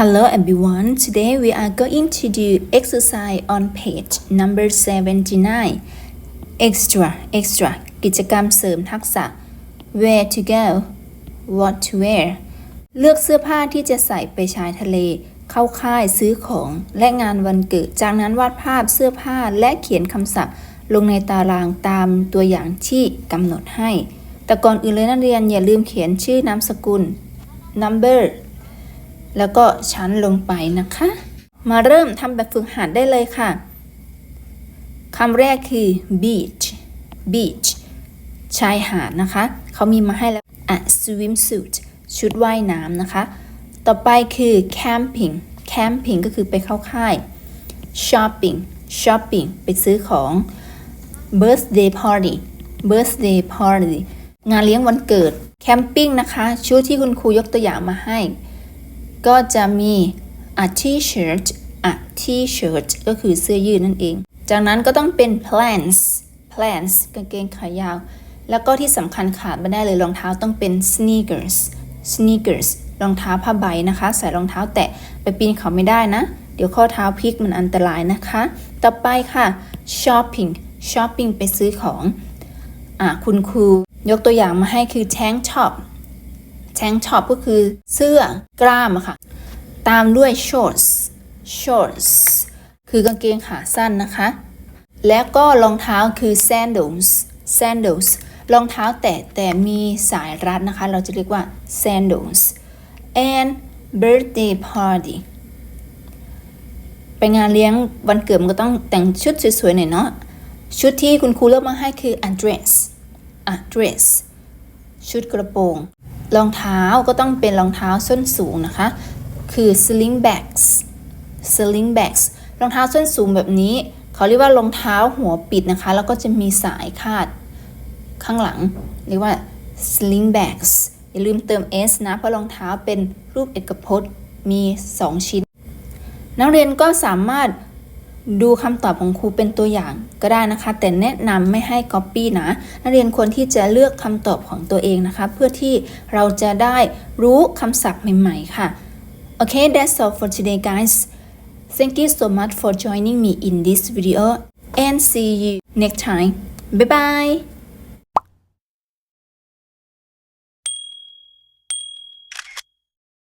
Hello everyone. Today we are going to do exercise on page number 79. Extra, extra กิจกรรมเสริมทักษะ Where to go What to wear เลือกเสื้อผ้าที่จะใส่ไปชายทะเล เข้าค่ายซื้อของและงานวันเกิด จากนั้นวาดภาพเสื้อผ้าและเขียนคำศัพท์ ลงในตารางตามตัวอย่างที่กำหนดให้ แต่ก่อนอื่นเลยนักเรียนอย่าลืมเขียนชื่อนามสกุล number แล้วก็ชั้นลงไปนะคะ มาเริ่มทำแบบฝึกหัดได้เลยค่ะคำแรกคือ beach beach ชายหาดนะคะ เขามีมาให้แล้ว a swimsuit ชุดว่ายน้ำนะคะ ต่อไปคือ camping camping ก็คือไปเข้าค่าย shopping shopping ไปซื้อของ birthday party birthday party งานเลี้ยงวันเกิด camping นะคะ ชุดที่คุณครูยกตัวอย่างมาให้ ก็จะมี a t-shirt a t-shirt ก็คือเสื้อยืดนั่นเอง จากนั้นก็ต้องเป็น pants pants กางเกงขายาว แล้วก็ที่สำคัญขาดไม่ได้เลยรองเท้าต้องเป็น sneakers sneakers รองเท้าผ้าใบนะคะ ใส่รองเท้าแตะไปปีนเขาไม่ได้นะ เดี๋ยวข้อเท้าพลิกมันอันตรายนะคะ ต่อไปค่ะ shopping shopping ไปซื้อของอะคุณครูยกตัวอย่างมาให้คือ tank top tank top ก็คือเสื้อกล้ามค่ะ ตามด้วย shorts shorts คือกางเกงขาสั้นนะคะ แล้วก็รองเท้าคือ sandals sandals รองเท้าแตะแต่มีสายรัดนะคะ เราจะเรียกว่า sandals and birthday party ไปงานเลี้ยงวันเกิดมันก็ต้องแต่งชุดสวยๆหน่อยเนาะ ชุดที่คุณครูเลือกมาให้คือ a dress a dress ชุดกระโปรง รองเท้าก็ต้องเป็นรองเท้าส้นสูงนะคะ คือ sling bags sling bags รองเท้าส้นสูงแบบนี้ เขาเรียกว่ารองเท้าหัวปิดนะคะ แล้วก็จะมีสายคาดข้างหลัง เรียกว่า sling bags อย่าลืมเติม s นะ เพราะรองเท้าเป็นรูปเอกพจน์มี 2 ชิ้น นักเรียนก็สามารถ ดูคำตอบของครูเป็นตัวอย่างก็ได้นะคะ แต่แนะนำไม่ให้ก๊อปปี้นะนักเรียนควรที่จะเลือกคำตอบของตัวเองนะคะ เพื่อที่เราจะได้รู้คำศัพท์ใหม่ๆค่ะ Okay that's all for today guys thank you so much for joining me in this video and see you next time bye bye